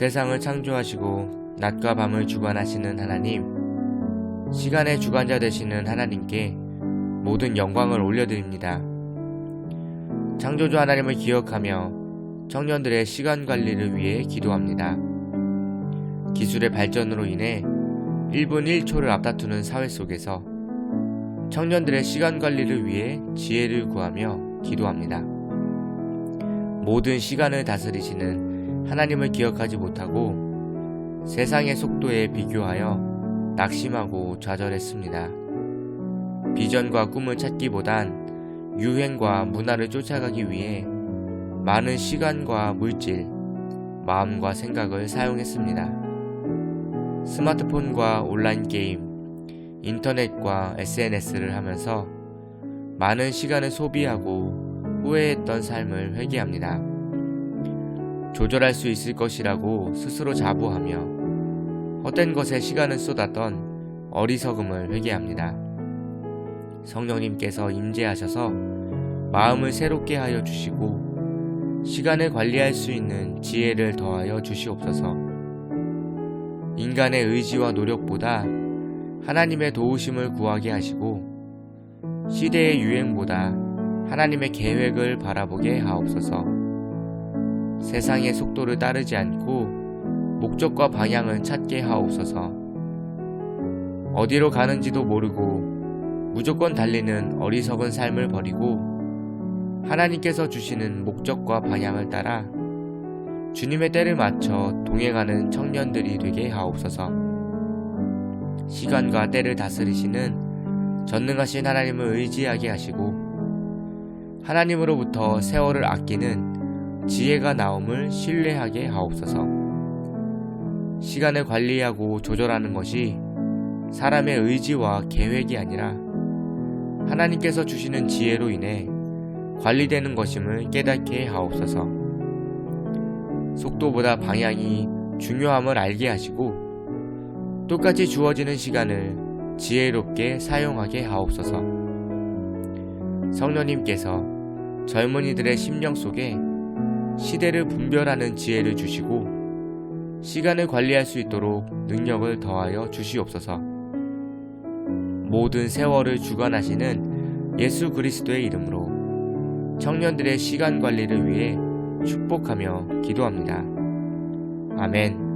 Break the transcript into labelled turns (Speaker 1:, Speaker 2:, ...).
Speaker 1: 세상을 창조하시고 낮과 밤을 주관하시는 하나님, 시간의 주관자 되시는 하나님께 모든 영광을 올려드립니다. 창조주 하나님을 기억하며 청년들의 시간 관리를 위해 기도합니다. 기술의 발전으로 인해 1분 1초를 앞다투는 사회 속에서 청년들의 시간 관리를 위해 지혜를 구하며 기도합니다. 모든 시간을 다스리시는 하나님을 기억하지 못하고 세상의 속도에 비교하여 낙심하고 좌절했습니다. 비전과 꿈을 찾기보단 유행과 문화를 쫓아가기 위해 많은 시간과 물질, 마음과 생각을 사용했습니다. 스마트폰과 온라인 게임, 인터넷과 SNS를 하면서 많은 시간을 소비하고 후회했던 삶을 회개합니다. 조절할 수 있을 것이라고 스스로 자부하며 헛된 것에 시간을 쏟았던 어리석음을 회개합니다. 성령님께서 임재하셔서 마음을 새롭게 하여 주시고 시간을 관리할 수 있는 지혜를 더하여 주시옵소서. 인간의 의지와 노력보다 하나님의 도우심을 구하게 하시고 시대의 유행보다 하나님의 계획을 바라보게 하옵소서. 세상의 속도를 따르지 않고 목적과 방향을 찾게 하옵소서. 어디로 가는지도 모르고 무조건 달리는 어리석은 삶을 버리고 하나님께서 주시는 목적과 방향을 따라 주님의 때를 맞춰 동행하는 청년들이 되게 하옵소서. 시간과 때를 다스리시는 전능하신 하나님을 의지하게 하시고 하나님으로부터 세월을 아끼는 지혜가 나옴을 신뢰하게 하옵소서. 시간을 관리하고 조절하는 것이 사람의 의지와 계획이 아니라 하나님께서 주시는 지혜로 인해 관리되는 것임을 깨닫게 하옵소서. 속도보다 방향이 중요함을 알게 하시고 똑같이 주어지는 시간을 지혜롭게 사용하게 하옵소서. 성령님께서 젊은이들의 심령 속에 시대를 분별하는 지혜를 주시고 시간을 관리할 수 있도록 능력을 더하여 주시옵소서. 모든 세월을 주관하시는 예수 그리스도의 이름으로 청년들의 시간 관리를 위해 축복하며 기도합니다. 아멘.